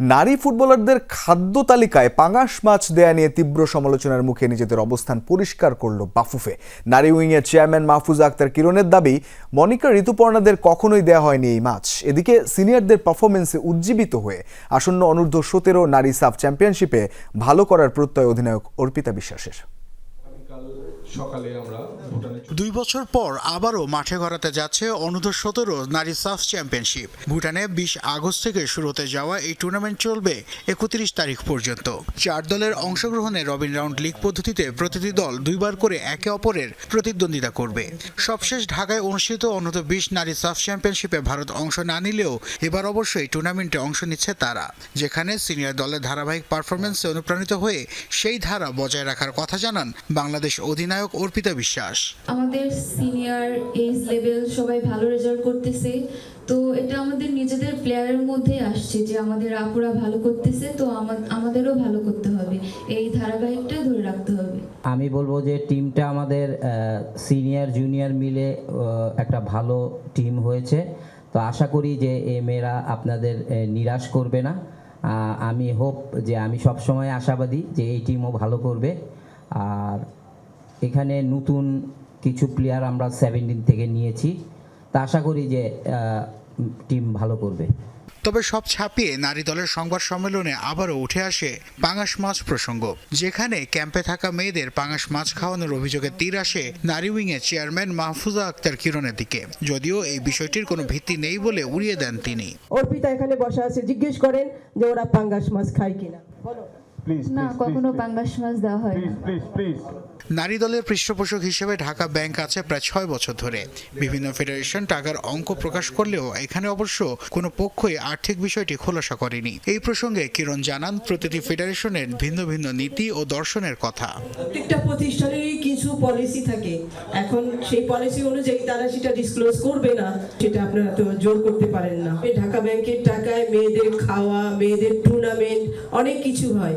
নারী ফুটবলারদের খাদ্য তালিকায় পাঙাশ মাছ দেয়া নিয়ে তীব্র সমালোচনার মুখে নিজেদের অবস্থান পরিষ্কার করল বাফুফে। নারী উইংয়ের চেয়ারম্যান মাহফুজ আক্তার কিরণের দাবি, মনিকা ঋতুপর্ণাদের কখনোই দেয়া হয়নি এই মাছ। এদিকে সিনিয়রদের পারফরমেন্সে উজ্জীবিত হয়ে আসন্ন অনূর্ধ্ব সতেরো নারী সাফ চ্যাম্পিয়নশিপে ভালো করার প্রত্যয় অধিনায়ক অর্পিতা বিশ্বাসের। সকালে আমরা ভুটানে দুই বছর পর আবারও মাঠে গড়াতে যাচ্ছে অনূর্ধ্ব সতেরো নারী সাফ চ্যাম্পিয়নশিপ। ভুটানে বিশ আগস্ট থেকে শুরু হতে যাওয়া এই টুর্নামেন্ট চলবে একত্রিশ তারিখ পর্যন্ত। চার দলের অংশগ্রহণে রবিন রাউন্ড লিগ পদ্ধতিতে প্রতিটি দল দুইবার করে একে অপরের প্রতিদ্বন্দ্বিতা করবে। সবশেষ ঢাকায় অনুষ্ঠিত অনূর্ধ্ব বিশ নারী সাফ চ্যাম্পিয়নশিপে ভারত অংশ না নিলেও এবার অবশ্যই টুর্নামেন্টে অংশ নিচ্ছে তারা, যেখানে সিনিয়র দলের ধারাবাহিক পারফরমেন্সে অনুপ্রাণিত হয়ে সেই ধারা বজায় রাখার কথা জানান বাংলাদেশ অধিনায়ক অর্পিতা বিশ্বাস। আমাদের সিনিয়র এজ লেভেল সবাই ভালো রেজাল্ট করতেছে। তো এটা আমাদের নিজেদের প্লেয়ারের মধ্যেই আসছে যে আমাদের আপুরা ভালো করতেছে তো আমাদেরও ভালো করতে হবে। এই ধারাবাহিকটা ধরে রাখতে হবে। আমি বলব যে টিমটা আমাদের সিনিয়র জুনিয়র মিলে একটা ভালো টিম হয়েছে। তো আশা করি যে এই মেয়েরা আপনাদের নিরাশ করবে না। আহ, আমি হোপ যে আমি সবসময় আশাবাদী যে এই টিমও ভালো করবে। আর এখানে নতুন কিছু প্লেয়ার আমরা সেভেন্টিন থেকে নিয়েছি। তা আশা করি যে টিম ভালো করবে। তবে সব ছাপিয়ে নারী দলের সংবাদ সম্মেলনে আবারও উঠে আসে পাঙাশ মাছ প্রসঙ্গ। যেখানে ক্যাম্পে থাকা মেয়েদের পাঙাশ মাছ খাওয়ানোর অভিযোগে তীর আসে নারী উইংয়ের চেয়ারম্যান মাহফুজা আক্তার কিরণের দিকে। যদিও এই বিষয়টির কোনো ভিত্তি নেই বলে উড়িয়ে দেন তিনি। অর্পিতা এখানে বসা আছে জিজ্ঞেস করেন যে ওরা পাঙ্গাস মাছ খায় কিনা। বলো। প্লিজ না কখনো পাঙ্গাস মাছ দেওয়া হয় না। প্লিজ প্লিজ নারী দলের পৃষ্ঠপোষক হিসেবে ঢাকা ব্যাংক আছে প্রায় ছয় বছর ধরে। বিভিন্ন ফেডারেশন টাকার অঙ্ক প্রকাশ করলেও এখানে অবশ্য কোনো পক্ষই আর্থিক বিষয়টি খোলাসা করেনি। এই প্রসঙ্গে কিরণ জানান প্রতিটি ফেডারেশনের ভিন্ন ভিন্ন নীতি ও দর্শনের কথা। প্রত্যেকটা প্রতিষ্ঠানেরই কিছু পলিসি থাকে। এখন সেই পলিসি অনুযায়ী তারা সেটা ডিসক্লোজ করবে না সেটা আপনারা তো জোর করতে পারেন না। ঢাকা ব্যাংকের টাকায় মেয়েদের খাওয়া মেয়েদের টুর্নামেন্ট অনেক কিছু হয়।